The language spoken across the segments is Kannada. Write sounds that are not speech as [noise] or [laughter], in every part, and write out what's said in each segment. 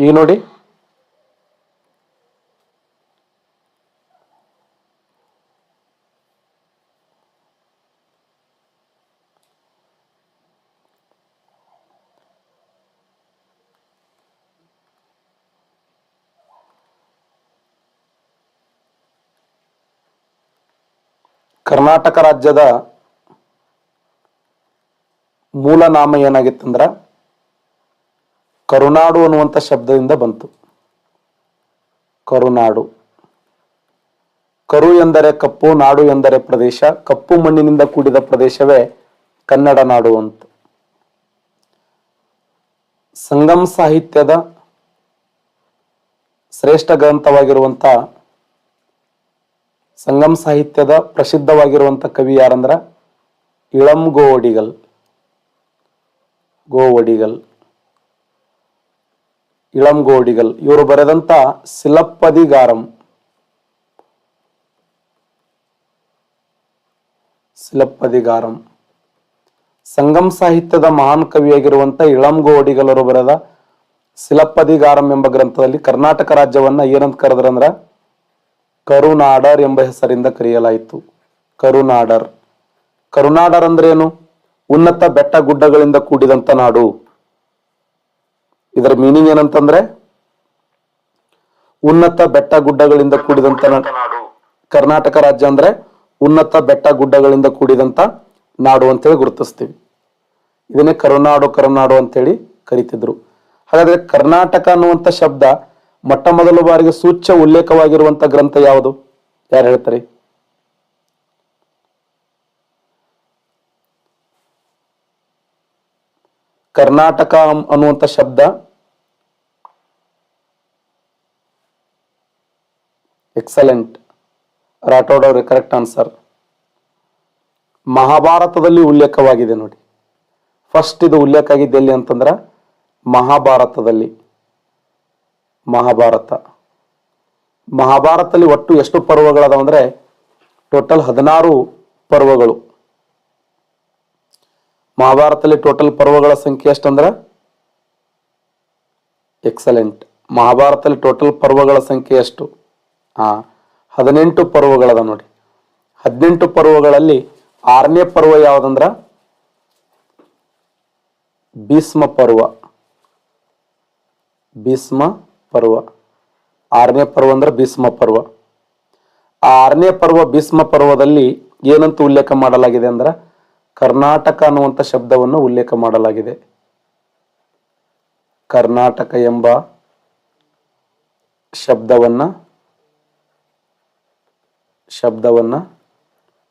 ಈಗ ನೋಡಿ. ಕರ್ನಾಟಕ ರಾಜ್ಯದ ಮೂಲ ನಾಮ ಏನಾಗಿತ್ತಂದ್ರ ಕರುನಾಡು ಅನ್ನುವಂಥ ಶಬ್ದದಿಂದ ಬಂತು. ಕರುನಾಡು. ಕರು ಎಂದರೆ ಕಪ್ಪು, ನಾಡು ಎಂದರೆ ಪ್ರದೇಶ, ಕಪ್ಪು ಮಣ್ಣಿನಿಂದ ಕೂಡಿದ ಪ್ರದೇಶವೇ ಕನ್ನಡ ನಾಡು ಅಂತ. ಸಂಗಮ್ ಸಾಹಿತ್ಯದ ಶ್ರೇಷ್ಠ ಗ್ರಂಥವಾಗಿರುವಂಥ ಸಂಗಮ್ ಸಾಹಿತ್ಯದ ಪ್ರಸಿದ್ಧವಾಗಿರುವಂತ ಕವಿ ಯಾರಂದ್ರ ಇಳಂ ಗೋವಡಿಗಲ್. ಗೋವಡಿಗಲ್. ಇಳಂ ಗೋವಡಿಗಲ್ ಇವರು ಬರೆದಂತ ಸಿಲಪ್ಪದಿಗಾರಂ ಸಿಲಪ್ಪದಿಗಾರಂ ಸಂಗಮ್ ಸಾಹಿತ್ಯದ ಮಹಾನ್ ಕವಿಯಾಗಿರುವಂತ ಇಳಂಗೋಡಿಗಲರು ಬರೆದ ಸಿಲಪ್ಪದಿಗಾರಂ ಎಂಬ ಗ್ರಂಥದಲ್ಲಿ ಕರ್ನಾಟಕ ರಾಜ್ಯವನ್ನ ಏನಂತ ಕರೆದ್ರಂದ್ರ ಕರುನಾಡರ್ ಎಂಬ ಹೆಸರಿಂದ ಕರೆಯಲಾಯಿತು. ಕರುನಾಡರ್. ಕರುನಾಡರ್ ಅಂದ್ರೇನು? ಉನ್ನತ ಬೆಟ್ಟ ಗುಡ್ಡಗಳಿಂದ ಕೂಡಿದಂತ ನಾಡು. ಇದರ ಮೀನಿಂಗ್ ಏನಂತಂದ್ರೆ, ಉನ್ನತ ಬೆಟ್ಟ ಗುಡ್ಡಗಳಿಂದ ಕೂಡಿದಂತ ಕರ್ನಾಟಕ ರಾಜ್ಯ ಅಂದ್ರೆ ಉನ್ನತ ಬೆಟ್ಟ ಗುಡ್ಡಗಳಿಂದ ಕೂಡಿದಂತ ನಾಡು ಅಂತೇಳಿ ಗುರುತಿಸ್ತೀವಿ. ಇದನ್ನೇ ಕರುನಾಡು ಕರುನಾಡು ಅಂತೇಳಿ ಕರಿತಿದ್ರು. ಹಾಗಾದ್ರೆ ಕರ್ನಾಟಕ ಅನ್ನುವಂತ ಶಬ್ದ ಮೊಟ್ಟ ಮೊದಲ ಬಾರಿಗೆ ಸೂಚ್ಯ ಉಲ್ಲೇಖವಾಗಿರುವಂತ ಗ್ರಂಥ ಯಾವುದು? ಯಾರು ಹೇಳ್ತಾರೆ? ಕರ್ನಾಟಕ ಅನ್ನುವಂಥ ಶಬ್ದ ಎಕ್ಸಲೆಂಟ್. ರಾಠೋಡ್ ಅವ್ರಿಗೆ ಕರೆಕ್ಟ್ ಆನ್ಸರ್. ಮಹಾಭಾರತದಲ್ಲಿ ಉಲ್ಲೇಖವಾಗಿದೆ ನೋಡಿ. ಫಸ್ಟ್ ಇದು ಉಲ್ಲೇಖ ಆಗಿದ್ದು ಎಲ್ಲಿ ಅಂತಂದ್ರ ಮಹಾಭಾರತದಲ್ಲಿ. ಮಹಾಭಾರತ. ಮಹಾಭಾರತದಲ್ಲಿ ಒಟ್ಟು ಎಷ್ಟು ಪರ್ವಗಳದಾವ ಅಂದರೆ ಟೋಟಲ್ ಹದಿನಾರು ಪರ್ವಗಳು. ಮಹಾಭಾರತದಲ್ಲಿ ಟೋಟಲ್ ಪರ್ವಗಳ ಸಂಖ್ಯೆ ಎಷ್ಟಂದ್ರ? ಎಕ್ಸಲೆಂಟ್ ಮಹಾಭಾರತದಲ್ಲಿ ಟೋಟಲ್ ಪರ್ವಗಳ ಸಂಖ್ಯೆ ಎಷ್ಟು? ಹಾ ಹದಿನೆಂಟು ಪರ್ವಗಳದ ನೋಡಿ. ಹದಿನೆಂಟು ಪರ್ವಗಳಲ್ಲಿ ಆರನೇ ಪರ್ವ ಯಾವುದಂದ್ರ? ಭೀಸ್ಮ ಪರ್ವ. ಭೀಸ್ಮ ಪರ್ವ. ಆರನೇ ಪರ್ವ ಅಂದ್ರೆ ಭೀಸ್ಮ ಪರ್ವ. ಆ ಆರನೇ ಪರ್ವ ಭೀಸ್ಮ ಪರ್ವದಲ್ಲಿ ಏನಂತ ಉಲ್ಲೇಖ ಮಾಡಲಾಗಿದೆ ಅಂದ್ರ? ಕರ್ನಾಟಕ ಅನ್ನುವಂಥ ಶಬ್ದವನ್ನು ಉಲ್ಲೇಖ ಮಾಡಲಾಗಿದೆ. ಕರ್ನಾಟಕ ಎಂಬ ಶಬ್ದವನ್ನ ಶಬ್ದವನ್ನ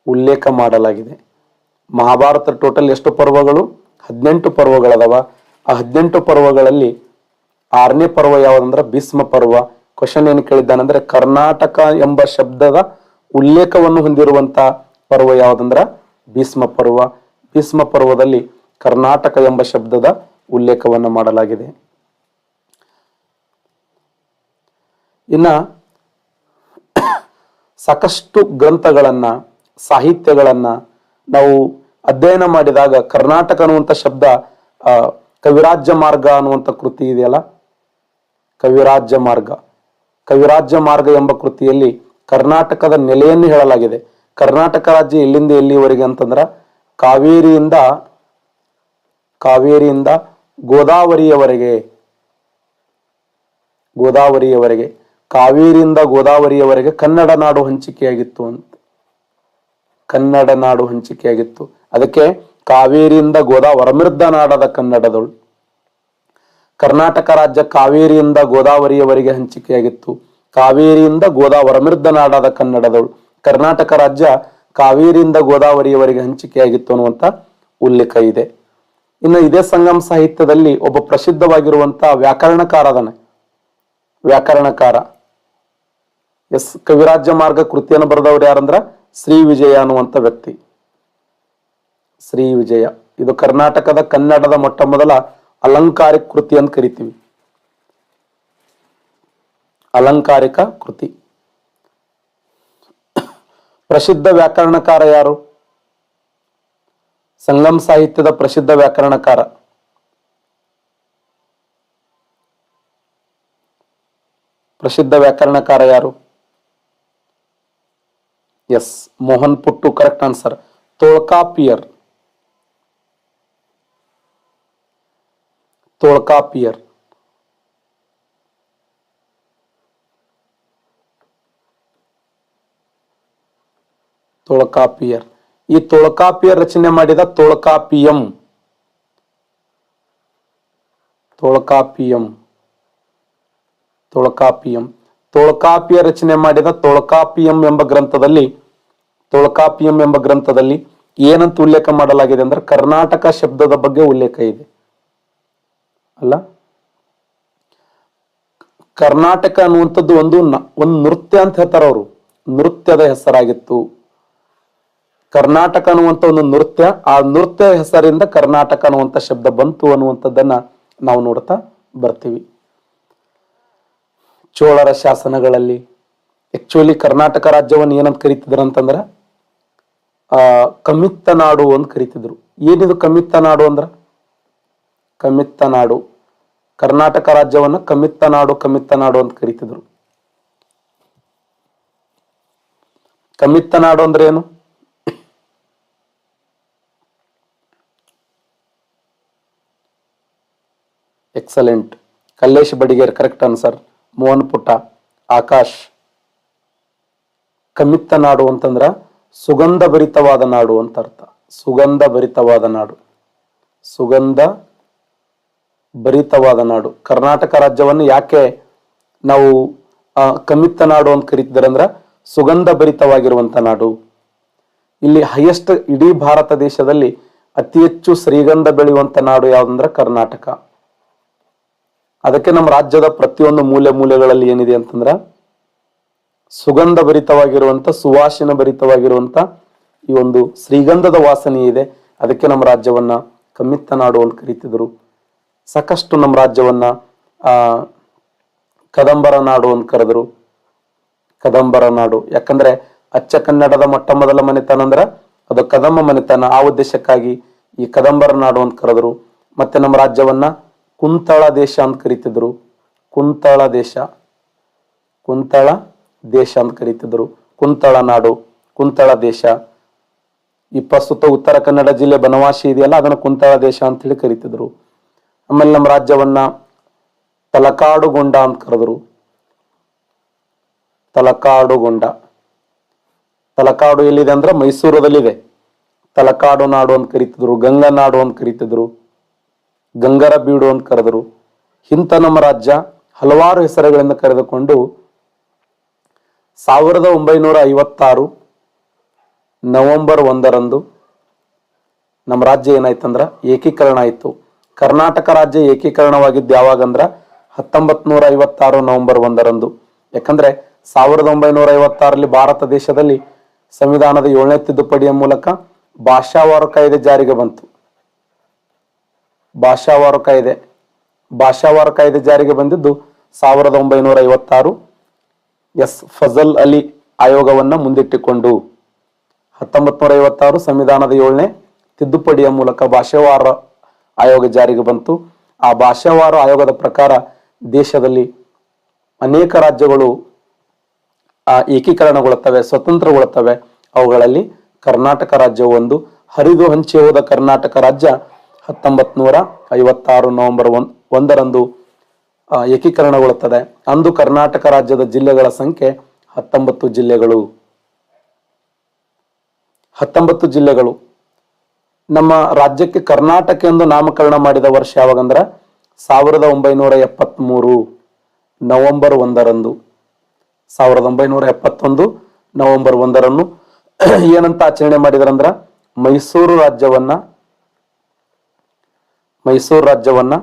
ಉಲ್ಲೇಖ ಮಾಡಲಾಗಿದೆ. ಮಹಾಭಾರತ ಟೋಟಲ್ ಎಷ್ಟು ಪರ್ವಗಳು? ಹದಿನೆಂಟು ಪರ್ವಗಳದಾವ. ಆ ಹದಿನೆಂಟು ಪರ್ವಗಳಲ್ಲಿ ಆರನೇ ಪರ್ವ ಯಾವ್ದಂದ್ರ ಭೀಸ್ಮ ಪರ್ವ. ಕ್ವಶನ್ ಏನು ಕೇಳಿದ್ದಾನಂದ್ರೆ ಕರ್ನಾಟಕ ಎಂಬ ಶಬ್ದದ ಉಲ್ಲೇಖವನ್ನು ಹೊಂದಿರುವಂತ ಪರ್ವ ಯಾವ್ದಂದ್ರ ಭೀಷ್ಮ ಪರ್ವ. ಭೀಷ್ಮ ಪರ್ವದಲ್ಲಿ ಕರ್ನಾಟಕ ಎಂಬ ಶಬ್ದದ ಉಲ್ಲೇಖವನ್ನು ಮಾಡಲಾಗಿದೆ. ಇನ್ನ ಸಾಕಷ್ಟು ಗ್ರಂಥಗಳನ್ನ, ಸಾಹಿತ್ಯಗಳನ್ನ ನಾವು ಅಧ್ಯಯನ ಮಾಡಿದಾಗ ಕರ್ನಾಟಕ ಅನ್ನುವಂಥ ಶಬ್ದ ಕವಿರಾಜ್ಯ ಮಾರ್ಗ ಅನ್ನುವಂಥ ಕೃತಿ ಇದೆಯಲ್ಲ? ಕವಿರಾಜ್ಯ ಮಾರ್ಗ. ಕವಿರಾಜ್ಯ ಮಾರ್ಗ ಎಂಬ ಕೃತಿಯಲ್ಲಿ ಕರ್ನಾಟಕದ ನೆಲೆಯನ್ನು ಹೇಳಲಾಗಿದೆ. ಕರ್ನಾಟಕ ರಾಜ್ಯ ಎಲ್ಲಿಂದ ಎಲ್ಲಿವರೆಗೆ ಅಂತಂದ್ರ ಕಾವೇರಿಯಿಂದ ಕಾವೇರಿಯಿಂದ ಗೋದಾವರಿಯವರೆಗೆ ಗೋದಾವರಿಯವರೆಗೆ, ಕಾವೇರಿಯಿಂದ ಗೋದಾವರಿಯವರೆಗೆ ಕನ್ನಡ ನಾಡು ಹಂಚಿಕೆಯಾಗಿತ್ತು ಅಂತ. ಕನ್ನಡ ನಾಡು ಹಂಚಿಕೆಯಾಗಿತ್ತು. ಅದಕ್ಕೆ ಕಾವೇರಿಯಿಂದ ಗೋದಾವರ ಮೃದ್ಧ ನಾಡದ ಕನ್ನಡದಳು. ಕರ್ನಾಟಕ ರಾಜ್ಯ ಕಾವೇರಿಯಿಂದ ಗೋದಾವರಿಯವರೆಗೆ ಹಂಚಿಕೆಯಾಗಿತ್ತು. ಕಾವೇರಿಯಿಂದ ಗೋದಾವರಿ ವರಮಿರ್ದ ನಾಡದ ಕನ್ನಡದಳು. ಕರ್ನಾಟಕ ರಾಜ್ಯ ಕಾವೇರಿಯಿಂದ ಗೋದಾವರಿಯವರೆಗೆ ಹಂಚಿಕೆಯಾಗಿತ್ತು ಅನ್ನುವಂತ ಉಲ್ಲೇಖ ಇದೆ. ಇನ್ನು ಇದೇ ಸಂಗಮ ಸಾಹಿತ್ಯದಲ್ಲಿ ಒಬ್ಬ ಪ್ರಸಿದ್ಧವಾಗಿರುವಂತಹ ವ್ಯಾಕರಣಕಾರ ಅದನೆ ವ್ಯಾಕರಣಕಾರ ಎಸ್. ಕವಿರಾಜ್ಯ ಮಾರ್ಗ ಕೃತಿಯನ್ನು ಬರೆದವರು ಯಾರಂದ್ರ? ಶ್ರೀ ವಿಜಯ ಅನ್ನುವಂತ ವ್ಯಕ್ತಿ. ಶ್ರೀ ವಿಜಯ. ಇದು ಕರ್ನಾಟಕದ ಕನ್ನಡದ ಮೊಟ್ಟ ಮೊದಲ ಅಲಂಕಾರಿಕ ಕೃತಿ ಅಂತ ಕರಿತೀವಿ. ಅಲಂಕಾರಿಕ ಕೃತಿ. ಪ್ರಸಿದ್ಧ ವ್ಯಾಕರಣಕಾರ ಯಾರು? ಸಂಗಮ್ ಸಾಹಿತ್ಯದ ಪ್ರಸಿದ್ಧ ವ್ಯಾಕರಣಕಾರ. ಪ್ರಸಿದ್ಧ ವ್ಯಾಕರಣಕಾರ ಯಾರು? Yes, Mohan Puttu, correct answer. Tolkappiyar. Tolkappiyar. Tolkappiyar. ಈ ತೊಳಕಾಪಿಯರ್ ರಚನೆ ಮಾಡಿದ ತೊಳಕಾಪಿಯಂ. ತೊಳಕಾಪಿಯಂ. ತೊಳಕಾಪಿಯಂ. ತೊಳಕಾಪಿಯ ರಚನೆ ಮಾಡಿದ ತೊಳಕಾಪಿಯಂ ಎಂಬ ಗ್ರಂಥದಲ್ಲಿ, ತೊಳಕಾಪಿಯಂ ಎಂಬ ಗ್ರಂಥದಲ್ಲಿ ಏನಂತ ಉಲ್ಲೇಖ ಮಾಡಲಾಗಿದೆ ಅಂದ್ರೆ ಕರ್ನಾಟಕ ಶಬ್ದದ ಬಗ್ಗೆ ಉಲ್ಲೇಖ ಇದೆ. ಅಲ್ಲ? ಕರ್ನಾಟಕ ಅನ್ನುವಂಥದ್ದು ಒಂದು ಒಂದು ನೃತ್ಯ ಅಂತ ಹೇಳ್ತಾರ ಅವರು ನೃತ್ಯದ ಹೆಸರಾಗಿತ್ತು. ಕರ್ನಾಟಕ ಅನ್ನುವಂಥ ಒಂದು ನೃತ್ಯ, ಆ ನೃತ್ಯ ಹೆಸರಿಂದ ಕರ್ನಾಟಕ ಅನ್ನುವಂಥ ಶಬ್ದ ಬಂತು ಅನ್ನುವಂಥದ್ದನ್ನ ನಾವು ನೋಡ್ತಾ ಬರ್ತೀವಿ. ಚೋಳರ ಶಾಸನಗಳಲ್ಲಿ ಆಕ್ಚುಲಿ ಕರ್ನಾಟಕ ರಾಜ್ಯವನ್ನು ಏನಂತ ಕರಿತಿದ್ರು ಅಂತಂದ್ರೆ ಕಮಿತ್ತ ನಾಡು ಅಂತ ಕರಿತಿದ್ರು. ಏನಿದು ಕಮಿತ್ತ ನಾಡು ಅಂದ್ರ? ಕಮಿತ್ತ ನಾಡು. ಕರ್ನಾಟಕ ರಾಜ್ಯವನ್ನ ಕಮಿತ್ತ ನಾಡು ಕಮಿತ್ತ ನಾಡು ಅಂತ ಕರಿತಿದ್ರು. ಕಮಿತ್ತ ನಾಡು ಅಂದ್ರೆ ಏನು excellent. Kallesh Badiger correct answer Mohan Putta, Akash. ಕಮಿತ್ತ ನಾಡು ಅಂತಂದ್ರ ಸುಗಂಧ ಭರಿತವಾದ ನಾಡು ಅಂತ ಅರ್ಥ. ಸುಗಂಧ ಭರಿತವಾದ ನಾಡು. ಸುಗಂಧ ಭರಿತವಾದ ನಾಡು. ಕರ್ನಾಟಕ ರಾಜ್ಯವನ್ನು ಯಾಕೆ ನಾವು ಕಮಿತ್ತ ನಾಡು ಅಂತ ಕರಿತಿದ್ದಾರೆ ಅಂದ್ರ ಸುಗಂಧ ಭರಿತವಾಗಿರುವಂತ ನಾಡು. ಇಲ್ಲಿ ಹೈಯೆಸ್ಟ್ ಇಡೀ ಭಾರತ ದೇಶದಲ್ಲಿ ಅತಿ ಹೆಚ್ಚು ಶ್ರೀಗಂಧ ಬೆಳೆಯುವಂತ ನಾಡು ಯಾವ್ದಂದ್ರ ಕರ್ನಾಟಕ. ಅದಕ್ಕೆ ನಮ್ಮ ರಾಜ್ಯದ ಪ್ರತಿಯೊಂದು ಮೂಲೆ ಮೂಲೆಗಳಲ್ಲಿ ಏನಿದೆ ಅಂತಂದ್ರ ಸುಗಂಧ ಭರಿತವಾಗಿರುವಂತ ಸುವಾಸನ ಭರಿತವಾಗಿರುವಂತ ಈ ಒಂದು ಶ್ರೀಗಂಧದ ವಾಸನೆ ಇದೆ. ಅದಕ್ಕೆ ನಮ್ಮ ರಾಜ್ಯವನ್ನ ಕಮ್ಮಿತ್ತ ನಾಡು ಅಂತ ಕರೀತಿದ್ರು. ಸಾಕಷ್ಟು ನಮ್ಮ ರಾಜ್ಯವನ್ನ, ಆ, ಕದಂಬರ ನಾಡು ಅಂತ ಕರೆದ್ರು. ಕದಂಬರ ನಾಡು. ಯಾಕಂದ್ರೆ ಅಚ್ಚ ಕನ್ನಡದ ಮೊಟ್ಟ ಮೊದಲ ಮನೆತನ ಅಂದ್ರ ಅದು ಕದಂಬ ಮನೆತನ. ಆ ಉದ್ದೇಶಕ್ಕಾಗಿ ಈ ಕದಂಬರ ನಾಡು ಅಂತ ಕರೆದ್ರು. ಮತ್ತೆ ನಮ್ಮ ರಾಜ್ಯವನ್ನ ಕುಂತಳ ದೇಶ ಅಂತ ಕರಿತಿದ್ರು. ಕುಂತಳ ದೇಶ. ಕುಂತಳ ದೇಶ ಅಂತ ಕರಿತಿದ್ರು. ಕುಂತಳ ನಾಡು, ಕುಂತಳ ದೇಶ. ಈ ಪ್ರಸ್ತುತ ಉತ್ತರ ಕನ್ನಡ ಜಿಲ್ಲೆ ಬನವಾಸಿ ಇದೆಯಲ್ಲ, ಅದನ್ನು ಕುಂತಳ ದೇಶ ಅಂತ ಹೇಳಿ ಕರಿತಿದ್ರು. ಆಮೇಲೆ ನಮ್ಮ ರಾಜ್ಯವನ್ನ ತಲಕಾಡುಗೊಂಡ ಅಂತ ಕರೆದ್ರು. ತಲಕಾಡುಗೊಂಡ. ತಲಕಾಡು ಎಲ್ಲಿದೆ ಅಂದ್ರೆ ಮೈಸೂರದಲ್ಲಿದೆ ತಲಕಾಡು ನಾಡು ಅಂತ ಕರಿತಿದ್ರು, ಗಂಗಾ ನಾಡು ಅಂತ ಕರೀತಿದ್ರು. ಗಂಗರ ಬೀಡು ಅಂತ ಕರೆದರು. ಇಂಥ ನಮ್ಮ ರಾಜ್ಯ ಹಲವಾರು ಹೆಸರುಗಳಿಂದ ಕರೆದುಕೊಂಡು ಸಾವಿರದ ಒಂಬೈನೂರ ಐವತ್ತಾರು ನವೆಂಬರ್ ಒಂದರಂದು ನಮ್ಮ ರಾಜ್ಯ ಏನಾಯ್ತಂದ್ರ ಏಕೀಕರಣ ಆಯಿತು. ಕರ್ನಾಟಕ ರಾಜ್ಯ ಏಕೀಕರಣವಾಗಿದ್ದು ಯಾವಾಗಂದ್ರ ಹತ್ತೊಂಬತ್ ನೂರ ಐವತ್ತಾರು ನವೆಂಬರ್ ಒಂದರಂದು. ಯಾಕಂದ್ರೆ ಸಾವಿರದ ಒಂಬೈನೂರ ಐವತ್ತಾರಲ್ಲಿ ಭಾರತ ದೇಶದಲ್ಲಿ ಸಂವಿಧಾನದ ಏಳನೇ ತಿದ್ದುಪಡಿಯ ಮೂಲಕ ಭಾಷಾವಾರು ಕಾಯ್ದೆ ಜಾರಿಗೆ ಬಂತು. ಭಾಷಾವಾರು ಕಾಯ್ದೆ. ಭಾಷಾವಾರು ಕಾಯ್ದೆ ಜಾರಿಗೆ ಬಂದಿದ್ದು ಸಾವಿರದ ಒಂಬೈನೂರ ಐವತ್ತಾರು. ಎಸ್ ಫಜಲ್ ಅಲಿ ಆಯೋಗವನ್ನು ಮುಂದಿಟ್ಟುಕೊಂಡು. ಹತ್ತೊಂಬತ್ ನೂರ ಐವತ್ತಾರು ಸಂವಿಧಾನದ ಏಳನೇ ತಿದ್ದುಪಡಿಯ ಮೂಲಕ ಭಾಷಾವಾರ ಆಯೋಗ ಜಾರಿಗೆ ಬಂತು. ಆ ಭಾಷಾವಾರ ಆಯೋಗದ ಪ್ರಕಾರ ದೇಶದಲ್ಲಿ ಅನೇಕ ರಾಜ್ಯಗಳು ಆ, ಏಕೀಕರಣಗೊಳ್ಳುತ್ತವೆ ಸ್ವತಂತ್ರಗೊಳ್ಳುತ್ತವೆ. ಅವುಗಳಲ್ಲಿ ಕರ್ನಾಟಕ ರಾಜ್ಯವು ಒಂದು ಹರಿದು ಹಂಚಿ ಹೋದ ಕರ್ನಾಟಕ ರಾಜ್ಯ ಹತ್ತೊಂಬತ್ ನೂರ ಐವತ್ತಾರು ನವೆಂಬರ್ ಒನ್ ಒಂದರಂದು ಏಕೀಕರಣಗೊಳ್ಳುತ್ತದೆ. ಅಂದು ಕರ್ನಾಟಕ ರಾಜ್ಯದ ಜಿಲ್ಲೆಗಳ ಸಂಖ್ಯೆ ಹತ್ತೊಂಬತ್ತು ಜಿಲ್ಲೆಗಳು. ಹತ್ತೊಂಬತ್ತು ಜಿಲ್ಲೆಗಳು. ನಮ್ಮ ರಾಜ್ಯಕ್ಕೆ ಕರ್ನಾಟಕ ಎಂದು ನಾಮಕರಣ ಮಾಡಿದ ವರ್ಷ ಯಾವಾಗಂದ್ರೆ ಸಾವಿರದ ಒಂಬೈನೂರ ಎಪ್ಪತ್ತ್ಮೂರು ನವೆಂಬರ್ ಒಂದರಂದು. ಸಾವಿರದ ಒಂಬೈನೂರ ಎಪ್ಪತ್ತೊಂದು ನವೆಂಬರ್ ಒಂದರನ್ನು [clears throat] ಏನಂತ ಆಚರಣೆ ಮಾಡಿದ್ರಂದ್ರ ಮೈಸೂರು ರಾಜ್ಯವನ್ನ ಮೈಸೂರು ರಾಜ್ಯವನ್ನ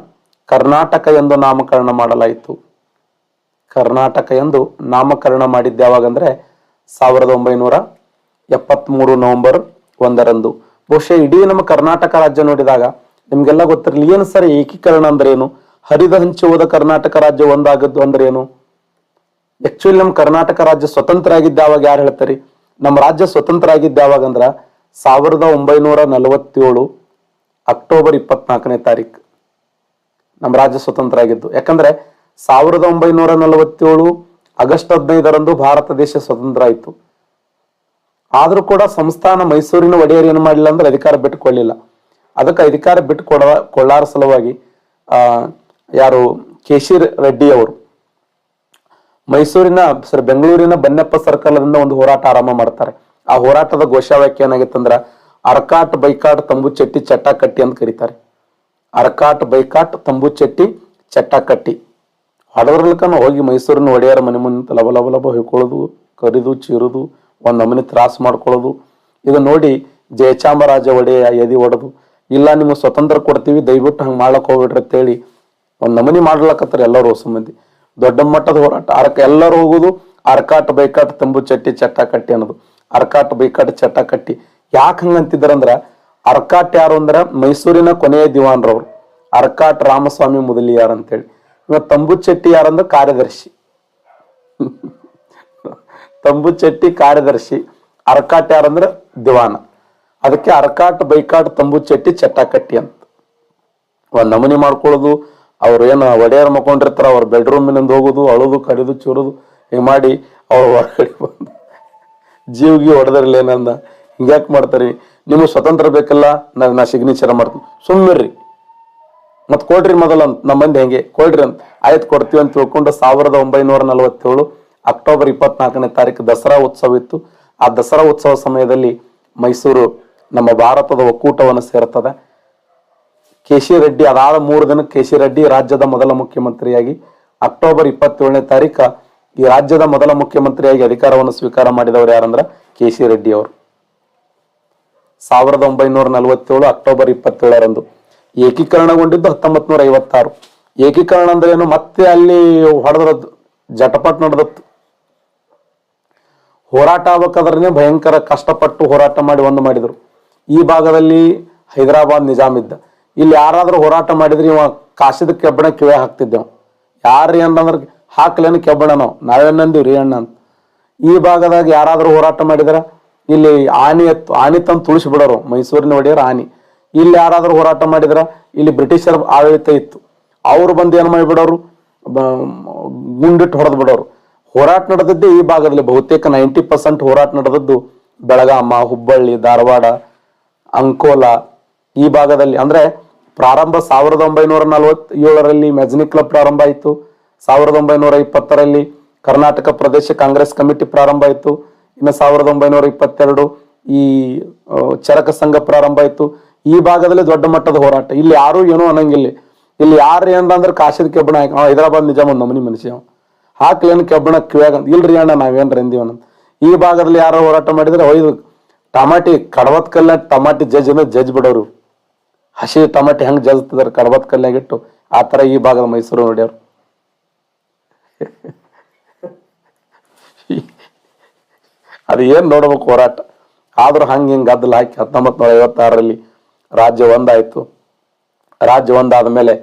ಕರ್ನಾಟಕ ಎಂದು ನಾಮಕರಣ ಮಾಡಲಾಯಿತು. ಕರ್ನಾಟಕ ಎಂದು ನಾಮಕರಣ ಮಾಡಿದ್ದು ಯಾವಾಗಂದ್ರೆ ಸಾವಿರದ ಒಂಬೈನೂರ ಎಪ್ಪತ್ತ್ಮೂರು ನವೆಂಬರ್ ಒಂದರಂದು. ಬಹುಶಃ ಇಡೀ ನಮ್ಮ ಕರ್ನಾಟಕ ರಾಜ್ಯ ನೋಡಿದಾಗ ನಿಮಗೆಲ್ಲ ಗೊತ್ತಿರಲಿ, ಏನು ಸರ್ ಏಕೀಕರಣ ಅಂದ್ರೆ ಏನು ಹರಿದ ಹಂಚಿ ಹೋದ ಕರ್ನಾಟಕ ರಾಜ್ಯ ಒಂದಾಗದ್ದು ಅಂದ್ರೆ ಏನು ಆಕ್ಚುಲಿ ನಮ್ಮ ಕರ್ನಾಟಕ ರಾಜ್ಯ ಸ್ವತಂತ್ರ ಆಗಿದ್ದ ಯಾವಾಗ ಯಾರು ಹೇಳ್ತಾರೆ? ನಮ್ಮ ರಾಜ್ಯ ಸ್ವತಂತ್ರ ಆಗಿದ್ದ ಯಾವಾಗ ಅಂದ್ರ ಸಾವಿರದ ಒಂಬೈನೂರ ನಲವತ್ತೇಳು ಅಕ್ಟೋಬರ್ ಇಪ್ಪತ್ನಾಲ್ಕನೇ ತಾರೀಕು ನಮ್ಮ ರಾಜ್ಯ ಸ್ವತಂತ್ರ ಆಗಿದ್ದು ಯಾಕಂದ್ರೆ ಸಾವಿರದ ಒಂಬೈನೂರ ನಲವತ್ತೇಳು ಆಗಸ್ಟ್ ಹದಿನೈದರಂದು ಭಾರತ ದೇಶ ಸ್ವತಂತ್ರ ಆಯಿತು. ಆದರೂ ಕೂಡ ಸಂಸ್ಥಾನ ಮೈಸೂರಿನ ಒಡೆಯರು ಏನು ಮಾಡಲಿಲ್ಲ ಅಂದ್ರೆ ಅಧಿಕಾರ ಬಿಟ್ಟುಕೊಳ್ಳಿಲ್ಲ. ಅದಕ್ಕೆ ಅಧಿಕಾರ ಬಿಟ್ಟು ಕೊಡ ಕೊಳ್ಳಾರ ಸಲುವಾಗಿ ಯಾರು ಕೇಶಿರ್ ರೆಡ್ಡಿ ಅವರು ಮೈಸೂರಿನ ಸರ್ ಬೆಂಗಳೂರಿನ ಬನ್ನಪ್ಪ ಸರ್ಕಲ್ದಿಂದ ಒಂದು ಹೋರಾಟ ಆರಂಭ ಮಾಡ್ತಾರೆ. ಆ ಹೋರಾಟದ ಘೋಷವಾಕ್ಯ ಏನಾಗಿತ್ತಂದ್ರ ಅರ್ಕಾಟ್ ಬೈಕಾಟ್ ತಂಬು ಚಟ್ಟಿ ಅಂತ ಕರೀತಾರೆ. ಅರ್ಕಾಟ್ ಬೈಕಾಟ್ ತಂಬು ಚಟ್ಟಿ ಚಟ್ಟ ಹೋಗಿ ಮೈಸೂರಿನ ಒಡೆಯರ ಮನೆ ಮುಂದೆ ಲಬ ಲಬ ಲಬ ಹೊಯ್ಕೊಳ್ಳೋದು ಕರಿದು, ಚೀರುದು, ಒಂದು ನಮನೆ ತ್ರಾಸ ಮಾಡ್ಕೊಳ್ಳೋದು. ಇದು ನೋಡಿ ಜಯಚಾಮರಾಜ ಒಡೆಯ ಎದಿ ಒಡೆದು, ಇಲ್ಲ ನಿಮ್ಗೆ ಸ್ವತಂತ್ರ ಕೊಡ್ತೀವಿ, ದಯವಿಟ್ಟು ಹಂಗೆ ಮಾಡ್ಲಕ್ಕೆ ಹೋಗ್ಬಿಡ್ರಿ ಅಂತೇಳಿ ಒಂದು ನಮನಿ ಮಾಡ್ಲಕ್ಕತ್ತಾರೆ ಎಲ್ಲರೂ ಹೊಸ ಮಂದಿ. ದೊಡ್ಡ ಮಟ್ಟದ ಹೋರಾಟ. ಅರಕ ಎಲ್ಲರೂ ಹೋಗುದು ಅರ್ಕಾಟ್ ಬೈಕಾಟ್ ತಂಬು ಚಟ್ಟಿ ಚಟ್ಟ ಕಟ್ಟಿ ಅನ್ನೋದು. ಅರ್ಕಾಟ್ ಬೈಕಾಟ್ ಚಟ್ಟ ಕಟ್ಟಿ. ಯಾಕೆ ಹಂಗಂತಿದ್ದಾರಂದ್ರ ಅರ್ಕಾಟ್ ಯಾರು ಅಂದ್ರ ಮೈಸೂರಿನ ಕೊನೆಯ ದಿವಾನ್ರವ್ರು. ಅರ್ಕಾಟ್ ರಾಮಸ್ವಾಮಿ ಮುದಲಿಯಾರ್ ಅಂತೇಳಿ. ಇವ ತಂಬು ಯಾರು ಯಾರಂದ್ರ ಕಾರ್ಯದರ್ಶಿ. ತಂಬುಚೆಟ್ಟಿ ಕಾರ್ಯದರ್ಶಿ. ಅರ್ಕಾಟ್ ಯಾರಂದ್ರ ದಿವಾನ. ಅದಕ್ಕೆ ಅರ್ಕಾಟ್, ಬೈಕಾಟ್, ತಂಬುಚೆಟ್ಟಿ, ಚಟ್ಟಾಕಟ್ಟಿ ಅಂತ. ಒಂದ್ ನಮೂನಿ ಮಾಡ್ಕೊಳ್ಳೋದು, ಅವ್ರು ಏನು ಒಡೆಯರ್ ಮಕ್ಕೊಂಡಿರ್ತಾರ, ಅವ್ರ ಬೆಡ್ರೂಮಿನಿಂದ ಹೋಗುದು, ಅಳುದು, ಕಡಿದು, ಚೂರುದು, ಹಿಂಗೆ ಮಾಡಿ ಅವ್ರು ಹೊರಗಡೆ ಬಂದು ಜೀವಿಗೆ ಹೊಡೆದ್ರಲ್ಲ ಏನಂದ ಹಿಂಗ್ಯಾಕ್ ಮಾಡ್ತಾರಿ? ನಿಮಗೆ ಸ್ವತಂತ್ರ ಬೇಕಲ್ಲ ನಾ ನಾ ಸಿಗ್ನೇಚರ್ ಮಾಡ್ತೀನಿ ಸುಮ್ಮಿರ್ರಿ ಮತ್ತೆ ಕೊಡ್ರಿ ಮೊದಲ ಅಂತ ನಮ್ಮ ಮಂದಿ ಹೆಂಗೆ? ಕೊಡ್ರಿ ಅಂತ. ಆಯ್ತು ಕೊಡ್ತೀವಿ ಅಂತ ತಿಳ್ಕೊಂಡು ಸಾವಿರದ ಒಂಬೈನೂರ ನಲವತ್ತೇಳು ಅಕ್ಟೋಬರ್ ಇಪ್ಪತ್ನಾಲ್ಕನೇ ತಾರೀಕು ದಸರಾ ಉತ್ಸವ ಇತ್ತು. ಆ ದಸರಾ ಉತ್ಸವ ಸಮಯದಲ್ಲಿ ಮೈಸೂರು ನಮ್ಮ ಭಾರತದ ಒಕ್ಕೂಟವನ್ನು ಸೇರ್ತದೆ. ಕೆ ಸಿ ರೆಡ್ಡಿ, ಅದಾದ ಮೂರು ದಿನ ಕೆ ಸಿ ರೆಡ್ಡಿ ರಾಜ್ಯದ ಮೊದಲ ಮುಖ್ಯಮಂತ್ರಿಯಾಗಿ, ಅಕ್ಟೋಬರ್ ಇಪ್ಪತ್ತೇಳನೇ ತಾರೀಕು ಈ ರಾಜ್ಯದ ಮೊದಲ ಮುಖ್ಯಮಂತ್ರಿಯಾಗಿ ಅಧಿಕಾರವನ್ನು ಸ್ವೀಕಾರ ಮಾಡಿದವರು ಯಾರಂದ್ರೆ ಕೆ ಸಿ ರೆಡ್ಡಿ ಅವರು. ಸಾವಿರದ ಒಂಬೈನೂರ ನಲವತ್ತೇಳು ಅಕ್ಟೋಬರ್ ಇಪ್ಪತ್ತೇಳರಂದು. ಏಕೀಕರಣಗೊಂಡಿದ್ದು ಹತ್ತೊಂಬತ್ ನೂರ ಐವತ್ತಾರು ಏಕೀಕರಣ ಅಂದ್ರೆ ಏನು ಮತ್ತೆ ಅಲ್ಲಿ ಹೊಡೆದ್ರದ್ದು ಜಟಪಟ್ ನಡೆದತ್ತು. ಹೋರಾಟ ಆಗ್ಬೇಕಾದ್ರೆ ಭಯಂಕರ ಕಷ್ಟಪಟ್ಟು ಹೋರಾಟ ಮಾಡಿ ಒಂದು ಮಾಡಿದ್ರು. ಈ ಭಾಗದಲ್ಲಿ ಹೈದರಾಬಾದ್ ನಿಜಾಮ್ ಇದ್ದ. ಇಲ್ಲಿ ಯಾರಾದರೂ ಹೋರಾಟ ಮಾಡಿದ್ರೆ ಇವ ಕಾಸಿದ ಕೆಬ್ಬಣ ಕಿವೆ ಹಾಕ್ತಿದ್ದೆವು. ಯಾರು ಅಂತಂದ್ರೆ ಹಾಕ್ಲೇನು ಕೆಬ್ಬಣ ನಾವು ನಾವೇನಂದಿವ್ರಿ ಅಣ್ಣ ಅಂತ. ಈ ಭಾಗದಾಗ ಯಾರಾದ್ರೂ ಹೋರಾಟ ಮಾಡಿದ್ರ? ಇಲ್ಲಿ ಆನೆ ಆನೆ ತಂದು ತುಳಿಸಿ ಬಿಡೋರು ಮೈಸೂರಿನ ಒಡೆಯರ್ ಆನೆ. ಇಲ್ಲಿ ಯಾರಾದರೂ ಹೋರಾಟ ಮಾಡಿದ್ರ? ಇಲ್ಲಿ ಬ್ರಿಟಿಷರ ಆಡಳಿತ ಇತ್ತು. ಅವ್ರು ಬಂದು ಏನು ಮಾಡಿಬಿಡೋರು? ಗುಂಡಿಟ್ಟು ಹೊಡೆದು ಬಿಡೋರು ಹೋರಾಟ ನಡೆದದ್ದೇ ಈ ಭಾಗದಲ್ಲಿ ಬಹುತೇಕ ನೈಂಟಿ ಪರ್ಸೆಂಟ್ ಹೋರಾಟ ನಡೆದದ್ದು ಬೆಳಗಾಮ, ಹುಬ್ಬಳ್ಳಿ, ಧಾರವಾಡ, ಅಂಕೋಲಾ ಈ ಭಾಗದಲ್ಲಿ. ಅಂದ್ರೆ ಪ್ರಾರಂಭ ಸಾವಿರದ ಒಂಬೈನೂರ ನಲ್ವತ್ತೇಳರಲ್ಲಿ ಮೆಜನಿ ಕ್ಲಬ್ ಪ್ರಾರಂಭ ಆಯಿತು. ಸಾವಿರದ ಒಂಬೈನೂರ ಇಪ್ಪತ್ತರಲ್ಲಿ ಕರ್ನಾಟಕ ಪ್ರದೇಶ ಕಾಂಗ್ರೆಸ್ ಕಮಿಟಿ ಪ್ರಾರಂಭ ಆಯಿತು. ಇನ್ನು ಸಾವಿರದ ಒಂಬೈನೂರ ಇಪ್ಪತ್ತೆರಡು ಈ ಚರಕ ಸಂಘ ಪ್ರಾರಂಭ ಆಯಿತು. ಈ ಭಾಗದಲ್ಲಿ ದೊಡ್ಡ ಮಟ್ಟದ ಹೋರಾಟ. ಇಲ್ಲಿ ಯಾರು ಏನೂ ಅನ್ನಂಗಿಲ್ಲ. ಇಲ್ಲಿ ಯಾರು ಏನ್ರ ಅಂದ್ರೆ ಕಾಶಿದ ಕೆಬ್ಬಣ ಹೈದರಾಬಾದ್ ನಿಜಾಮ್ ಒಂದು ನಮನಿ ಮನುಷ್ಯ. ಹಾಕ್ಲೇನು ಕೆಬ್ಬಣ ಕಿವ್ಯಾಗ ಇಲ್ರಿ ಅಣ್ಣ, ನಾವೇನ್ರ ಎಂದೀವನಂತ ಈ ಭಾಗದಲ್ಲಿ ಯಾರೋ ಹೋರಾಟ ಮಾಡಿದ್ರೆ ಒಯ್ದು ಟಮಾಟಿ ಕಡವತ್ ಕಲ್ಲ ಟಮಾಟಿ ಜಜ್ ಅಂದ್ರೆ ಜಜ್ ಬಿಡೋರು. ಹಸಿ ಟಮಾಟಿ ಹೆಂಗ್ ಜಜ್ತಿದಾರೆ ಕಡವತ್ ಕಲ್ಯಾಗಿಟ್ಟು ಆ ಥರ ಈ ಭಾಗದ ಮೈಸೂರು ನೋಡ್ಯಾರ ಅದು ಏನು ನೋಡ್ಬೇಕು ಹೋರಾಟ? ಆದರೂ ಹಂಗೆ ಹಿಂಗೆ ಗದ್ದಲ ಹಾಕಿ ಹತ್ತೊಂಬತ್ತು ನೂರ ಐವತ್ತಾರರಲ್ಲಿ ರಾಜ್ಯ ಒಂದಾಯಿತು. ರಾಜ್ಯ ಒಂದಾದ ಮೇಲೆ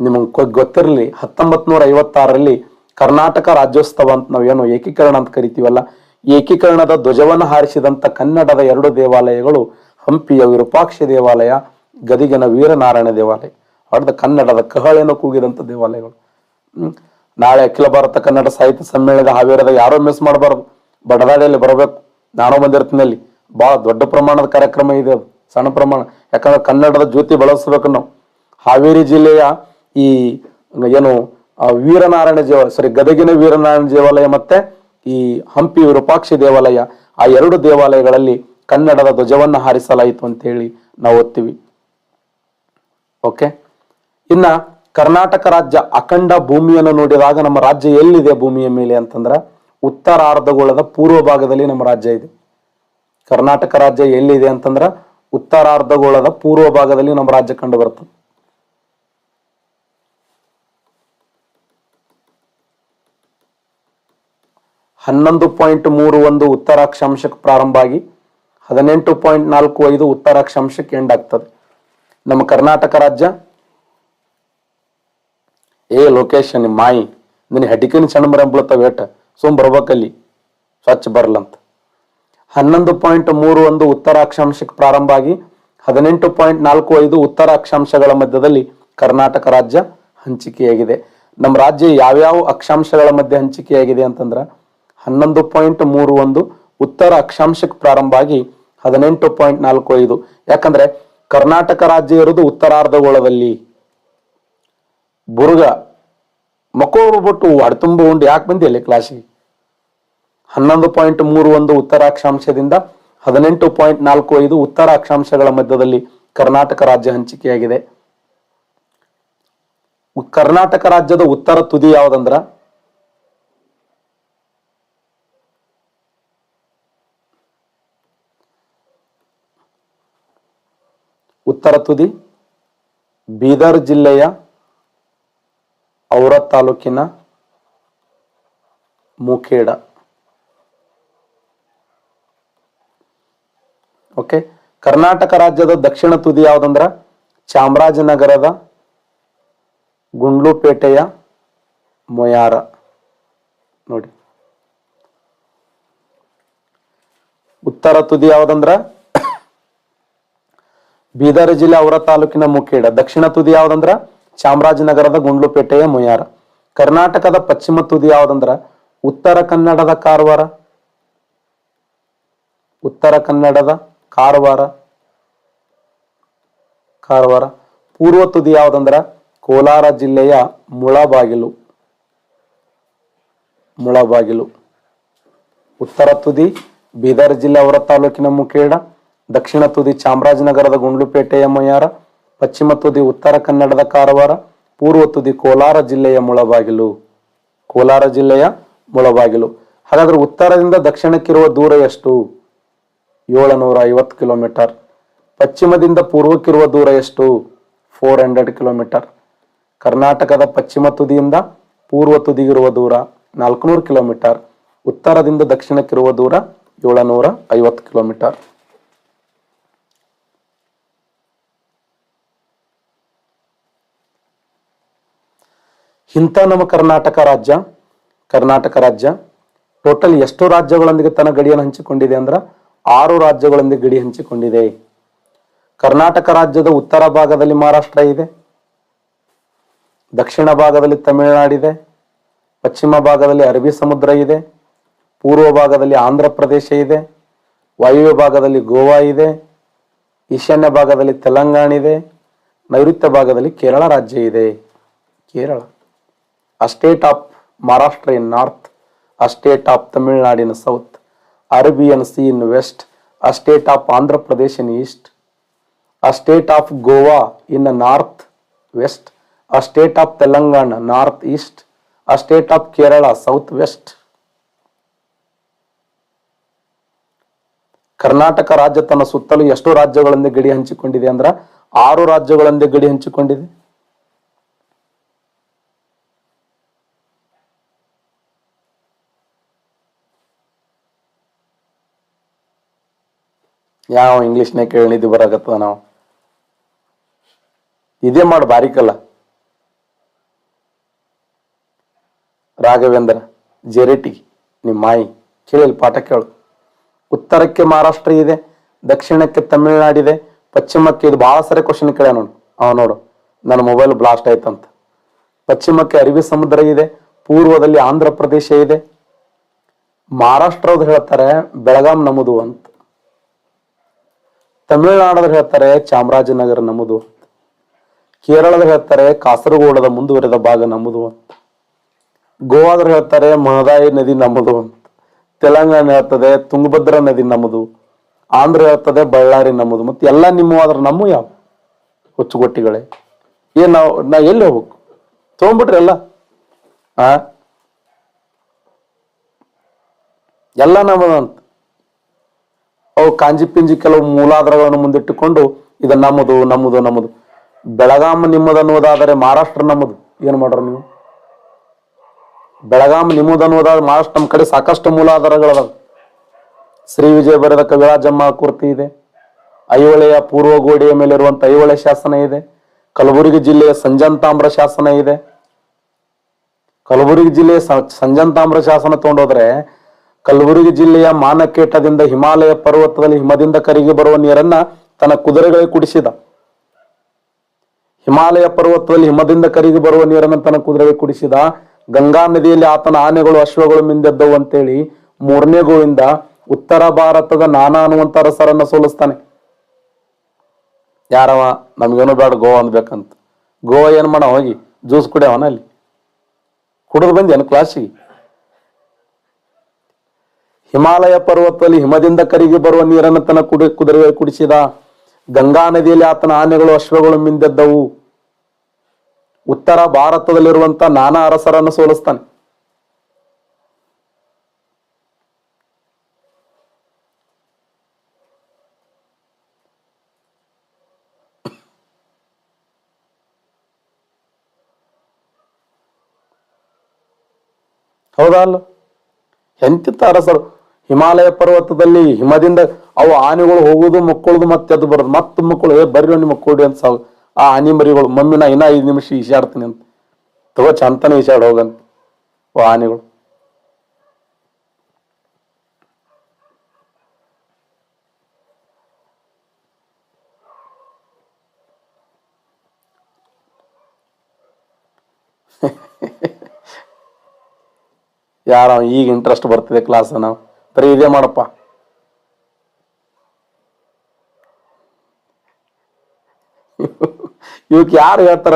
ನಿಮಗೆ ಗೊತ್ತಿರಲಿ ಹತ್ತೊಂಬತ್ ನೂರ ಐವತ್ತಾರರಲ್ಲಿ ಕರ್ನಾಟಕ ರಾಜ್ಯೋತ್ಸವ ಅಂತ ನಾವು ಏನು ಏಕೀಕರಣ ಅಂತ ಕರಿತೀವಲ್ಲ, ಏಕೀಕರಣದ ಧ್ವಜವನ್ನು ಹಾರಿಸಿದಂಥ ಕನ್ನಡದ ಎರಡು ದೇವಾಲಯಗಳು ಹಂಪಿಯ ವಿರೂಪಾಕ್ಷ ದೇವಾಲಯ, ಗದಿಗಿನ ವೀರನಾರಾಯಣ ದೇವಾಲಯ, ಹೊಡೆದ ಕನ್ನಡದ ಕಹಳೆಯನ್ನು ಕೂಗಿದಂಥ ದೇವಾಲಯಗಳು. ನಾಳೆ ಅಖಿಲ ಭಾರತ ಕನ್ನಡ ಸಾಹಿತ್ಯ ಸಮ್ಮೇಳನದ ಹಾವೇರದ ಯಾರೋ ಮಿಸ್ ಮಾಡಬಾರ್ದು. ಬಡದಾಡಿಯಲ್ಲಿ ಬರಬೇಕು. ನಾನು ಬಂದಿರ್ತೀನಲ್ಲಿ ಭಾಳ ದೊಡ್ಡ ಪ್ರಮಾಣದ ಕಾರ್ಯಕ್ರಮ ಇದೆ ಅದು, ಸಣ್ಣ ಪ್ರಮಾಣ. ಯಾಕಂದ್ರೆ ಕನ್ನಡದ ಜ್ಯೋತಿ ಬೆಳೆಸಬೇಕು ನಾವು. ಹಾವೇರಿ ಜಿಲ್ಲೆಯ ಈ, ಏನು ವೀರನಾರಾಯಣ ದೇವಾಲಯ ಸಾರಿ ಗದಗಿನ ವೀರನಾರಾಯಣ ದೇವಾಲಯ ಮತ್ತೆ ಈ ಹಂಪಿ ವಿರೂಪಾಕ್ಷಿ ದೇವಾಲಯ, ಆ ಎರಡು ದೇವಾಲಯಗಳಲ್ಲಿ ಕನ್ನಡದ ಧ್ವಜವನ್ನು ಹಾರಿಸಲಾಯಿತು ಅಂತ ಹೇಳಿ ನಾವು ಓದ್ತೀವಿ. ಓಕೆ? ಇನ್ನ ಕರ್ನಾಟಕ ರಾಜ್ಯ ಅಖಂಡ ಭೂಮಿಯನ್ನು ನೋಡಿದಾಗ ನಮ್ಮ ರಾಜ್ಯ ಎಲ್ಲಿದೆ ಭೂಮಿಯ ಮೇಲೆ ಅಂತಂದ್ರ ಉತ್ತರಾರ್ಧಗೋಳದ ಪೂರ್ವ ಭಾಗದಲ್ಲಿ ನಮ್ಮ ರಾಜ್ಯ ಇದೆ. ಕರ್ನಾಟಕ ರಾಜ್ಯ ಎಲ್ಲಿದೆ ಅಂತಂದ್ರ ಉತ್ತರಾರ್ಧಗೋಳದ ಪೂರ್ವ ಭಾಗದಲ್ಲಿ ನಮ್ಮ ರಾಜ್ಯ ಕಂಡು ಬರ್ತದೆ ಹನ್ನೊಂದು ಪಾಯಿಂಟ್ ಮೂರು ಒಂದು ಉತ್ತರ ಅಕ್ಷಾಂಶಕ್ಕೆ ಪ್ರಾರಂಭ ಆಗಿ ಹದಿನೆಂಟು ಪಾಯಿಂಟ್ ನಾಲ್ಕು ಐದು ಉತ್ತರ ಅಕ್ಷಾಂಶಕ್ಕೆ ಎಂಡ್ ಆಗ್ತದೆ. ನಮ್ಮ ಕರ್ನಾಟಕ ರಾಜ್ಯ. ಏ ಲೊಕೇಶನ್ ಮಾಯಿ, ನಿನ್ನ ಹೆಡಿಕಿನ ಸಣ್ಣ ಮರ ಬೀಳ್ತಾವ ಏಟ ಸುಮ್ ಬರ್ಬೇಕಲ್ಲಿ, ಸ್ವಚ್ಛ ಬರ್ಲಂತ. ಹನ್ನೊಂದು ಪಾಯಿಂಟ್ ಮೂರು ಒಂದು ಉತ್ತರ ಅಕ್ಷಾಂಶಕ್ಕೆ ಪ್ರಾರಂಭ ಆಗಿ, ಹದಿನೆಂಟು ಪಾಯಿಂಟ್ ನಾಲ್ಕು ಐದು ಉತ್ತರ ಅಕ್ಷಾಂಶಗಳ ಮಧ್ಯದಲ್ಲಿ ಕರ್ನಾಟಕ ರಾಜ್ಯ ಹಂಚಿಕೆಯಾಗಿದೆ. ನಮ್ಮ ರಾಜ್ಯ ಯಾವ್ಯಾವ ಅಕ್ಷಾಂಶಗಳ ಮಧ್ಯೆ ಹಂಚಿಕೆಯಾಗಿದೆ ಅಂತಂದ್ರ, ಹನ್ನೊಂದು ಪಾಯಿಂಟ್ ಮೂರು ಒಂದು ಉತ್ತರ ಅಕ್ಷಾಂಶಕ್ಕೆ ಪ್ರಾರಂಭ ಆಗಿ ಹದಿನೆಂಟು ಪಾಯಿಂಟ್ ನಾಲ್ಕು ಐದು. ಯಾಕಂದ್ರೆ ಕರ್ನಾಟಕ ರಾಜ್ಯ ಇರೋದು ಉತ್ತರಾರ್ಧಗೋಳದಲ್ಲಿ. ಬುರ್ಗ ಮಕ್ಕಳು ಬಿಟ್ಟು ಅಡ್ತುಂಬ ಉಂಡು. ಯಾಕೆ ಬಂದಿಲ್ಲ ಕ್ಲಾಸಿಗೆ ಹನ್ನೊಂದು ಪಾಯಿಂಟ್ ಮೂರು ಒಂದು ಉತ್ತರ ಅಕ್ಷಾಂಶದಿಂದ ಹದಿನೆಂಟು ಪಾಯಿಂಟ್ ನಾಲ್ಕು ಐದು ಉತ್ತರ ಅಕ್ಷಾಂಶಗಳ ಮಧ್ಯದಲ್ಲಿ ಕರ್ನಾಟಕ ರಾಜ್ಯ ಹಂಚಿಕೆಯಾಗಿದೆ. ಕರ್ನಾಟಕ ರಾಜ್ಯದ ಉತ್ತರ ತುದಿ ಯಾವುದಂದ್ರ? ಉತ್ತರ ತುದಿ, ಬೀದರ್ ಜಿಲ್ಲೆಯ ಔರತ್ ತಾಲೂಕಿನ ಮುಖೇಡ. ಓಕೆ ಕರ್ನಾಟಕ ರಾಜ್ಯದ ದಕ್ಷಿಣ ತುದಿ ಯಾವುದಂದ್ರ? ಚಾಮರಾಜನಗರದ ಗುಂಡ್ಲುಪೇಟೆಯ ಮೊಯಾರ. ನೋಡಿ. ಉತ್ತರ ತುದಿ ಯಾವುದಂದ್ರ? ಬೀದರ್ ಜಿಲ್ಲೆ ಔರ ತಾಲೂಕಿನ ಮುಖೇಡ. ದಕ್ಷಿಣ ತುದಿ ಯಾವ್ದಂದ್ರ? ಚಾಮರಾಜನಗರದ ಗುಂಡ್ಲುಪೇಟೆಯ ಮೊಯಾರ ಕರ್ನಾಟಕದ ಪಶ್ಚಿಮ ತುದಿ ಯಾವುದಂದ್ರ? ಉತ್ತರ ಕನ್ನಡದ ಕಾರವಾರ. ಉತ್ತರ ಕನ್ನಡದ ಕಾರವಾರ. ಕಾರವಾರ. ಪೂರ್ವ ತುದಿ ಯಾವುದಂದ್ರ? ಕೋಲಾರ ಜಿಲ್ಲೆಯ ಮುಳಬಾಗಿಲು. ಮುಳಬಾಗಿಲು. ಉತ್ತರ ತುದಿ, ಬೀದರ್ ಜಿಲ್ಲೆ ಅವರ ತಾಲೂಕಿನ ಮುಖೇಡ. ದಕ್ಷಿಣ ತುದಿ ಚಾಮರಾಜನಗರದ ಗುಂಡ್ಲುಪೇಟೆಯ ಮೊಯ್ಯಾರ. ಪಶ್ಚಿಮ ತುದಿ, ಉತ್ತರ ಕನ್ನಡದ ಕಾರವಾರ, ಪೂರ್ವ ತುದಿ, ಕೋಲಾರ ಜಿಲ್ಲೆಯ ಮುಳಬಾಗಿಲು. ಕೋಲಾರ ಜಿಲ್ಲೆಯ ಮುಳಬಾಗಿಲು. ಹಾಗಾದ್ರೆ ಉತ್ತರದಿಂದ ದಕ್ಷಿಣಕ್ಕಿರುವ ದೂರ ಎಷ್ಟು? ಏಳುನೂರ ಐವತ್ತು ಕಿಲೋಮೀಟರ್. ಪಶ್ಚಿಮದಿಂದ ಪೂರ್ವಕ್ಕಿರುವ ದೂರ ಎಷ್ಟು? Four hundred kilometre. ಕರ್ನಾಟಕದ ಪಶ್ಚಿಮ ತುದಿಯಿಂದ ಪೂರ್ವ ತುದಿಗಿರುವ ದೂರ ನಾಲ್ಕುನೂರು ಕಿಲೋಮೀಟರ್. ಉತ್ತರದಿಂದ ದಕ್ಷಿಣಕ್ಕಿರುವ ದೂರ ಏಳುನೂರ ಐವತ್ತು ಕಿಲೋಮೀಟರ್. ಇಂಥ ನಮ್ಮ ಕರ್ನಾಟಕ ರಾಜ್ಯ ಕರ್ನಾಟಕ ರಾಜ್ಯ ಟೋಟಲ್ ಎಷ್ಟು ರಾಜ್ಯಗಳೊಂದಿಗೆ ತನ್ನ ಗಡಿಯನ್ನು ಹಂಚಿಕೊಂಡಿದೆ ಅಂದ್ರೆ ಆರು ರಾಜ್ಯಗಳೊಂದಿಗೆ ಗಡಿ ಹಂಚಿಕೊಂಡಿದೆ. ಕರ್ನಾಟಕ ರಾಜ್ಯದ ಉತ್ತರ ಭಾಗದಲ್ಲಿ ಮಹಾರಾಷ್ಟ್ರ ಇದೆ, ದಕ್ಷಿಣ ಭಾಗದಲ್ಲಿ ತಮಿಳುನಾಡಿದೆ ಪಶ್ಚಿಮ ಭಾಗದಲ್ಲಿ ಅರಬ್ಬಿ ಸಮುದ್ರ ಇದೆ, ಪೂರ್ವ ಭಾಗದಲ್ಲಿ ಆಂಧ್ರ ಪ್ರದೇಶ ಇದೆ, ವಾಯುವ್ಯ ಭಾಗದಲ್ಲಿ ಗೋವಾ ಇದೆ, ಈಶಾನ್ಯ ಭಾಗದಲ್ಲಿ ತೆಲಂಗಾಣ ಇದೆ, ನೈಋತ್ಯ ಭಾಗದಲ್ಲಿ ಕೇರಳ ರಾಜ್ಯ ಇದೆ. Kerala. A state of Maharashtra in north, a state of Tamil Nadu in south, Arabian Sea in west, a state of Andhra Pradesh in east, a state of Goa in the north west, a state of Telangana north east, a state of Kerala south west. Karnataka ರಾಜ್ಯ ತನ್ನ ಸುತ್ತಲೂ ಎಷ್ಟು ರಾಜ್ಯಗಳೊಂದಿಗೆ ಗಡಿ ಹಂಚಿಕೊಂಡಿದೆ ಅಂದ್ರೆ ಆರು ರಾಜ್ಯಗಳೊಂದಿಗೆ ಗಡಿ ಹಂಚಿಕೊಂಡಿದೆ ಯಾವ ಇಂಗ್ಲೀಷ್ನೇ ಕೇಳಿದ್ದು ಬರಾಕತ್ತ ನಾವು? ಇದೇ ಮಾಡು ಬಾರಿಕಲ್ಲ ರಾಘವೇಂದ್ರ, ಜೆರೆಟಿ ನಿಮ್ಮ ಮಾಯಿ ಕೇಳಿಲ್ಲ ಪಾಠ ಕೇಳು. ಉತ್ತರಕ್ಕೆ ಮಹಾರಾಷ್ಟ್ರ ಇದೆ, ದಕ್ಷಿಣಕ್ಕೆ ತಮಿಳುನಾಡಿದೆ ಪಶ್ಚಿಮಕ್ಕೆ ಇದು ಭಾಳ ಸರಿ ಕ್ವಶನ್ ಕೇಳ ನೋಡು. ಅವ ನೋಡು, ನನ್ನ ಮೊಬೈಲ್ ಬ್ಲಾಸ್ಟ್ ಆಯ್ತಂತ. ಪಶ್ಚಿಮಕ್ಕೆ ಅರಬ್ಬಿ ಸಮುದ್ರ ಇದೆ, ಪೂರ್ವದಲ್ಲಿ ಆಂಧ್ರ ಪ್ರದೇಶ ಇದೆ. ಮಹಾರಾಷ್ಟ್ರದ ಹೇಳ್ತಾರೆ, ಬೆಳಗಾಂ ನಮ್ಮದು ಅಂತ. ತಮಿಳುನಾಡದ ಹೇಳ್ತಾರೆ ಚಾಮರಾಜನಗರ ನಮ್ಮದು. ಕೇರಳದ ಹೇಳ್ತಾರೆ ಕಾಸರಗೋಡದ ಮುಂದುವರೆದ ಭಾಗ ನಮ್ಮದು ಅಂತ. ಗೋವಾದ್ರ ಹೇಳ್ತಾರೆ ಮಹದಾಯಿ ನದಿ ನಮ್ಮದು ಅಂತ. ತೆಲಂಗಾಣ ಹೇಳ್ತದೆ ತುಂಗಭದ್ರಾ ನದಿ ನಮ್ಮದು. ಆಂಧ್ರ ಹೇಳ್ತದೆ ಬಳ್ಳಾರಿ ನಮ್ಮದು. ಮತ್ತೆ ಎಲ್ಲ ನಿಮ್ಮವಾದ್ರ ನಮ್ಮ ಯಾವ ಹುಚ್ಚುಗೊಟ್ಟಿಗಳೇ. ಏನ್ ನಾವು, ನಾ ಎಲ್ಲಿ ಹೋಗ್ಬೇಕು? ತಗೊಂಡ್ಬಿಟ್ರಿ ಎಲ್ಲ? ಆ? ಎಲ್ಲ ನಮ್ಮದು ಅಂತ. ಅವು ಕಾಂಜಿ ಪಿಂಜಿ ಕೆಲವು ಮೂಲಾಧಾರಗಳನ್ನು ಮುಂದಿಟ್ಟುಕೊಂಡು, ಇದು ನಮ್ಮದು ನಮ್ಮದು ನಮ್ಮದು. ಬೆಳಗಾಂ ನಿಮ್ಮದು ಅನ್ನುವುದಾದರೆ ಮಹಾರಾಷ್ಟ್ರ ನಮ್ಮದು. ಏನು ಮಾಡ್ರ ನೀವು? ಬೆಳಗಾಂ ನಿಮ್ಮದು ಅನ್ನೋದಾದ್ರೆ ಮಹಾರಾಷ್ಟ್ರ ನಮ್ಮ ಕಡೆ ಸಾಕಷ್ಟು ಮೂಲಾಧಾರಗಳದಾವ. ಶ್ರೀ ವಿಜಯ ಬರೆದ ಕವಿರಾಜಮ್ಮ ಕೃತಿ ಇದೆ. ಐಹೊಳೆಯ ಪೂರ್ವ ಗೋಡೆಯ ಮೇಲೆ ಇರುವಂತ ಐಹೊಳೆ ಶಾಸನ ಇದೆ. ಕಲಬುರಗಿ ಜಿಲ್ಲೆಯ ಸಂಜಂತಾಮ್ರ ಶಾಸನ ಇದೆ. ಕಲಬುರಗಿ ಜಿಲ್ಲೆಯ ಸಂಜಂತಾಮ್ರ ಶಾಸನ ತಗೊಂಡೋದ್ರೆ ಕಲಬುರಗಿ ಜಿಲ್ಲೆಯ ಮಾನಕೇಟದಿಂದ ಹಿಮಾಲಯ ಪರ್ವತದಲ್ಲಿ ಹಿಮದಿಂದ ಕರಗಿ ಬರುವ ನೀರನ್ನ ತನ್ನ ಕುದುರೆಗಳಿಗೆ ಕುಡಿಸಿದ. ಹಿಮಾಲಯ ಪರ್ವತದಲ್ಲಿ ಹಿಮದಿಂದ ಕರಗಿ ಬರುವ ನೀರನ್ನು ತನ್ನ ಕುದುರೆಗೆ ಕುಡಿಸಿದ. ಗಂಗಾ ನದಿಯಲ್ಲಿ ಆತನ ಆನೆಗಳು, ಅಶ್ವಗಳು ಮಿಂದೆದ್ದವು ಅಂತೇಳಿ ಮೂರನೇ ಗೋವಿಂದ ಉತ್ತರ ಭಾರತದ ನಾನಾ ಅನ್ನುವಂತ ಅರಸರನ್ನ ಸೋಲಿಸ್ತಾನೆ. ಯಾರವ? ನಮ್ಗೇನು ಬೇಡ, ಗೋವಾ ಅನ್ಬೇಕಂತ. ಗೋವಾ ಏನ್ ಮಾಡ, ಹೋಗಿ, ಜ್ಯೂಸ್ ಕುಡಿಯವನ ಅಲ್ಲಿ? ಕುಡಿದು ಬಂದೇನು ಕ್ಲಾಸಿಗೆ ಹಿಮಾಲಯ ಪರ್ವತದಲ್ಲಿ ಹಿಮದಿಂದ ಕರಿಗೆ ಬರುವ ನೀರನ್ನು ತನ್ನ ಕುಡಿ ಕುದುರೆ ಕುಡಿಸಿದ ಗಂಗಾ ನದಿಯಲ್ಲಿ ಆತನ ಆನೆಗಳು ಅಶ್ವಗಳು ಮಿಂದೆದ್ದವು. ಉತ್ತರ ಭಾರತದಲ್ಲಿರುವಂತ ನಾನಾ ಅರಸರನ್ನು ಸೋಲಿಸ್ತಾನೆ. ಹೌದಾ ಅಲ್ಲ ಎಂತಿತ್ತ ಅರಸರು? ಹಿಮಾಲಯ ಪರ್ವತದಲ್ಲಿ ಹಿಮದಿಂದ ಅವು ಆನೆಗಳು ಹೋಗುದು ಮಕ್ಕಳದು ಮತ್ತೆ ಅದು ಬರೋದು. ಮತ್ತೆ ಮಕ್ಕಳು, ಏ, ಬರ್ರಿ ನಿಮ್ಮ ಕೊಡಿ ಅಂತ ಸಾವು. ಆ ಆನೆ ಮರಿಗಳು ಮಮ್ಮಿ ನಾ ಇನ್ನ ಐದು ನಿಮಿಷ ಈಶಾಡ್ತೀನಿ ಅಂತ. ತಗೋ ಚಂತನ ಈಶಾಡ್ ಹೋಗಂತ. ಓ, ಆನೆಗಳು. [laughs] ಯಾರ, ಈಗ ಇಂಟ್ರೆಸ್ಟ್ ಬರ್ತಿದೆ ಕ್ಲಾಸ್ ನಾವು ಬರೀ ಇದೇ ಮಾಡಪ್ಪ. ಇವಕ್ಕೆ ಯಾರು ಹೇಳ್ತಾರ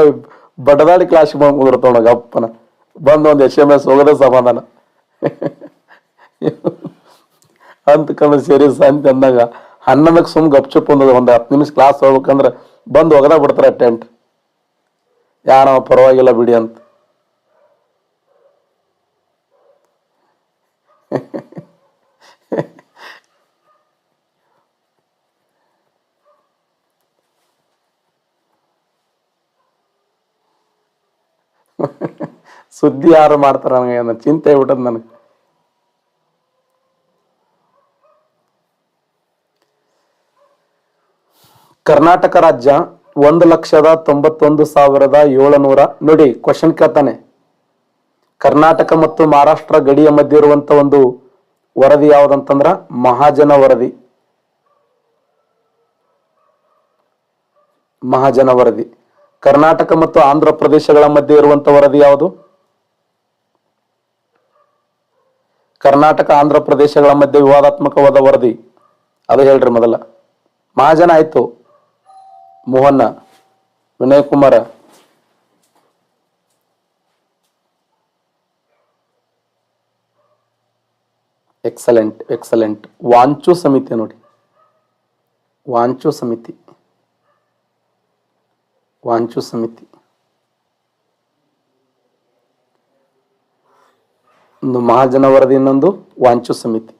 ಬಡದಾಡಿ ಕ್ಲಾಸ್ ಬಂದು ಕುದುರ್ತಾವ ಗಪ್ಪನ ಬಂದು ಒಂದು ಎಸ್ ಎಂ ಎಸ್ ಹೋಗೋದೇ ಸಮಾಧಾನ. ಅಂತ ಕಂಡು ಸೇರಿ ಸಂತ ಅಂದಾಗ ಹನ್ನೊಂದಕ್ಕೆ ಸುಮ್ ಗಪ್ಚುಪ್ ಒಂದು ಒಂದು ಹತ್ತು ನಿಮಿಷ ಕ್ಲಾಸ್ ಹೋಗ್ಬೇಕಂದ್ರೆ ಬಂದು ಒಗದ ಬಿಡ್ತಾರೆ ಟೆಂಟ್ ಯಾರ ಪರವಾಗಿಲ್ಲ ಬಿಡಿ ಅಂತ. ಸುದ್ದಿ ಯಾರು ಮಾಡ್ತಾರ ನನಗೆ ಚಿಂತೆ ಬಿಟ್ಟದ್ ನನಗೆ. ಕರ್ನಾಟಕ ರಾಜ್ಯ ಒಂದು ಲಕ್ಷದ ತೊಂಬತ್ತೊಂದು ಸಾವಿರದ ಏಳುನೂರ, ನೋಡಿ ಕ್ವಶನ್ ಕೇಳ್ತಾನೆ. ಕರ್ನಾಟಕ ಮತ್ತು ಮಹಾರಾಷ್ಟ್ರ ಗಡಿಯ ಮಧ್ಯೆ ಇರುವಂತ ಒಂದು ವರದಿ ಯಾವುದಂತಂದ್ರ? ಮಹಾಜನ ವರದಿ. ಮಹಾಜನ ವರದಿ. ಕರ್ನಾಟಕ ಮತ್ತು ಆಂಧ್ರ ಪ್ರದೇಶಗಳ ಮಧ್ಯೆ ಇರುವಂತ ವರದಿ ಯಾವುದು? ಕರ್ನಾಟಕ, ಆಂಧ್ರ ಪ್ರದೇಶಗಳ ಮಧ್ಯೆ ವಿವಾದಾತ್ಮಕವಾದ ವರದಿ. ಅದು ಹೇಳ್ರಿ ಮೊದಲ. ಮಹಾಜನ ಆಯ್ತು. ಮೋಹನ್ನ ವಿನಯ್ ಕುಮಾರ ಎಕ್ಸಲೆಂಟ್ ಎಕ್ಸಲೆಂಟ್. ವಾಂಚು ಸಮಿತಿ ನೋಡಿ. ವಾಂಚು ಸಮಿತಿ. ವಾಂಚು ಸಮಿತಿ. ಒಂದು ಮಹಾಜನ ವರದಿ ಇನ್ನೊಂದು ವಾಂಚು ಸಮಿತಿ.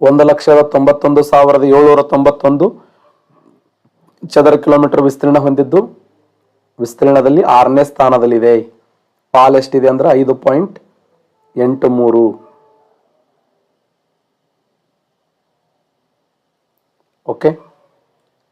ಒಂದು ಲಕ್ಷದ ತೊಂಬತ್ತೊಂದು ಸಾವಿರದ ಏಳ್ನೂರ ತೊಂಬತ್ತೊಂದು ಚದರ ಕಿಲೋಮೀಟರ್ ವಿಸ್ತೀರ್ಣ ಹೊಂದಿದ್ದು ವಿಸ್ತೀರ್ಣದಲ್ಲಿ ಆರನೇ ಸ್ಥಾನದಲ್ಲಿದೆ. ಪಾಲ್ ಎಷ್ಟಿದೆ ಅಂದ್ರೆ ಐದು ಪಾಯಿಂಟ್ ಎಂಟು ಮೂರು. ಓಕೆ